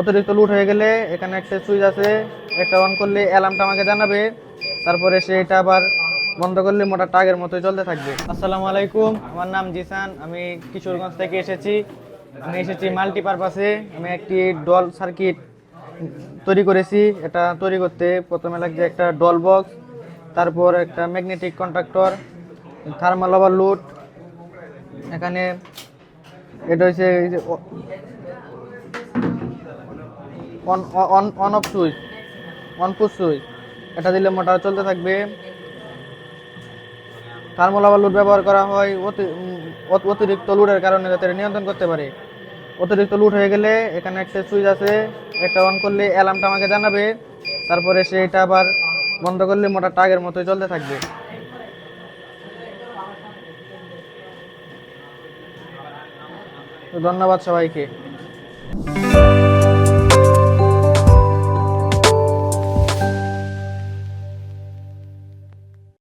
অতিরিক্ত লুট হয়ে গেলে এখানে একটা সুইচ আছে, একটা অন করলে অ্যালার্মটা আমাকে জানাবে, তারপরে সে এটা আবার বন্ধ করলে মোটা টাগের মতোই চলতে থাকবে। আসসালামু আলাইকুম, আমার নাম জিসান, আমি কিশোরগঞ্জ থেকে এসেছি। আমি এসেছি মাল্টিপারপাসে আমি একটি ডল সার্কিট তৈরি করেছি, এটা তৈরি করতে প্রথমে লাগছে একটা ডল বক্স তারপর একটা ম্যাগনেটিক কন্ট্রাক্টর থার্মাল ওভারলোড এখানে এটা হচ্ছে on on on off switch on push switch এটা দিলে মোটর চলতে থাকবে। থার্মাল ওভারলোড ব্যবহার করা হয় অতি- অত- অতিরিক্ত লোডের কারণে যাতে এটা নিয়ন্ত্রণ করতে পারে। অতিরিক্ত লুট হয়ে গেলে এখানে একটা সুইচ আছে। একটা অন করলে অ্যালার্মটা আমাকে জানাবে। তারপরে সে এটা আবার বন্ধ করলে মোটরটা আগের মতোই চলতে থাকবে। ধন্যবাদ সবাইকে।